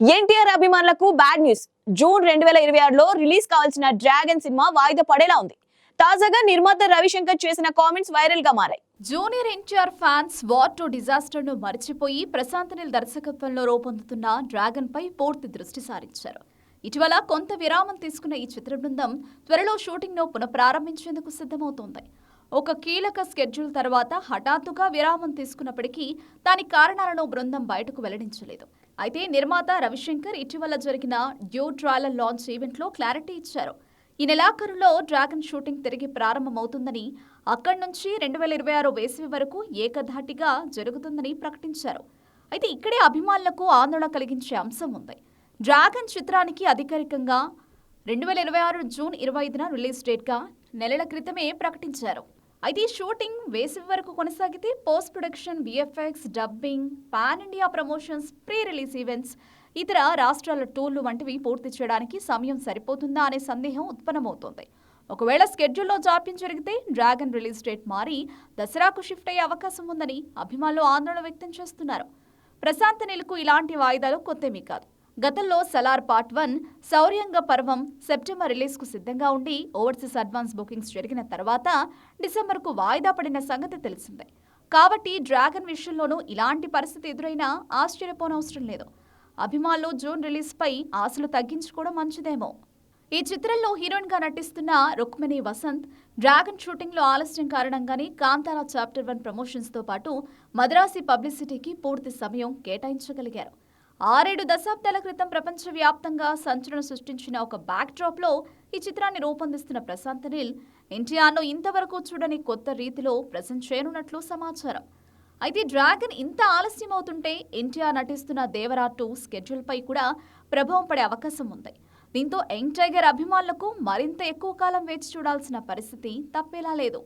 ఎన్టీఆర్ అభిమానులకు bad news. June రెండు వేల ఇరవై ఆరులో రిలీజ్ కావాల్సిన డ్రాగన్ సినిమా వాయిదా పడేలా ఉంది. తాజాగా నిర్మాత రవిశంకర్ చేసిన కామెంట్స్ వైరల్గా మారాయి. Junior NTR fans war two డిజాస్టర్ను మరిచిపోయి ప్రశాంత్ నిల్ దర్శకత్వంలో రూపొందుతున్న డ్రాగన్ పై పూర్తి దృష్టి సారించారు. ఇటీవల కొంత విరామం తీసుకున్న ఈ చిత్ర బృందం త్వరలో షూటింగ్ను పునఃప్రారంభించేందుకు సిద్ధమవుతోంది. ఒక కీలక స్కెడ్యూల్ తర్వాత హఠాత్తుగా విరామం తీసుకున్నప్పటికీ దాని కారణాలను బృందం బయటకు వెల్లడించలేదు. అయితే నిర్మాత రవిశంకర్ ఇటీవల జరిగిన డ్యూ ట్రాలర్ లాంచ్ ఈవెంట్లో క్లారిటీ ఇచ్చారు. ఈ నెలాఖరులో డ్రాగన్ షూటింగ్ తిరిగి ప్రారంభమవుతుందని అక్కడి నుంచి రెండు వేల ఇరవై ఆరు వేసవి వరకు ఏకధాటిగా జరుగుతుందని ప్రకటించారు. అయితే ఇక్కడే అభిమానులకు ఆందోళన కలిగించే అంశం ఉంది. డ్రాగన్ చిత్రానికి అధికారికంగా రెండు వేల ఇరవై ఆరు జూన్ ఇరవై ఐదున రిలీజ్ డేట్గా నెలల క్రితమే ప్రకటించారు. అయితే షూటింగ్ వేసవి వరకు కొనసాగితే post production VFX dubbing pan India promotions pre release events ఇతర రాష్ట్రాల టూర్లు వంటివి పూర్తి చేయడానికి సమయం సరిపోతుందా అనే సందేహం ఉత్పన్నమవుతోంది. ఒకవేళ స్కెడ్యూల్లో జాప్యం జరిగితే డ్రాగన్ రిలీజ్ డేట్ మారి దసరాకు షిఫ్ట్ అయ్యే అవకాశం ఉందని అభిమానులు ఆందోళన వ్యక్తం చేస్తున్నారు. ప్రశాంత్ నీలకు ఇలాంటి వాయిదాలు కొత్తేమీ కాదు. గతంలో సలార్ పార్ట్ వన్ శౌర్యంగ పర్వం సెప్టెంబర్ రిలీజ్కు సిద్ధంగా ఉండి ఓవర్సీస్ అడ్వాన్స్ బుకింగ్స్ జరిగిన తర్వాత డిసెంబర్కు వాయిదా పడిన సంగతి తెలిసిందే. కాబట్టి డ్రాగన్ విషయంలోనూ ఇలాంటి పరిస్థితి ఎదురైనా ఆశ్చర్యపోనవసరం లేదు. అభిమానులు జూన్ రిలీజ్పై ఆశలు తగ్గించుకోవడం మంచిదేమో. ఈ చిత్రంలో హీరోయిన్గా నటిస్తున్న రుక్మిణి వసంత్ డ్రాగన్ షూటింగ్లో ఆలస్యం కారణంగానే కాంతారా చాప్టర్ వన్ ప్రమోషన్స్తో పాటు మద్రాసి పబ్లిసిటీకి పూర్తి సమయం కేటాయించగలిగారు. ఆరేడు దశాబ్దాల క్రితం ప్రపంచవ్యాప్తంగా సంచలనం సృష్టించిన ఒక బ్యాక్ డ్రాప్లో ఈ చిత్రాన్ని రూపొందిస్తున్న ప్రశాంత్ నీల్ ఎన్టీఆర్ను ఇంతవరకు చూడని కొత్త రీతిలో ప్రజెంట్ చేయనున్నట్లు సమాచారం. అయితే డ్రాగన్ ఇంత ఆలస్యం అవుతుంటే ఎన్టీఆర్ నటిస్తున్న దేవరా టూ స్కెడ్యూల్ పై కూడా ప్రభావం పడే అవకాశం ఉంది. దీంతో యంగ్ టైగర్ అభిమానులకు మరింత ఎక్కువ కాలం వేచి చూడాల్సిన పరిస్థితి తప్పేలా లేదు.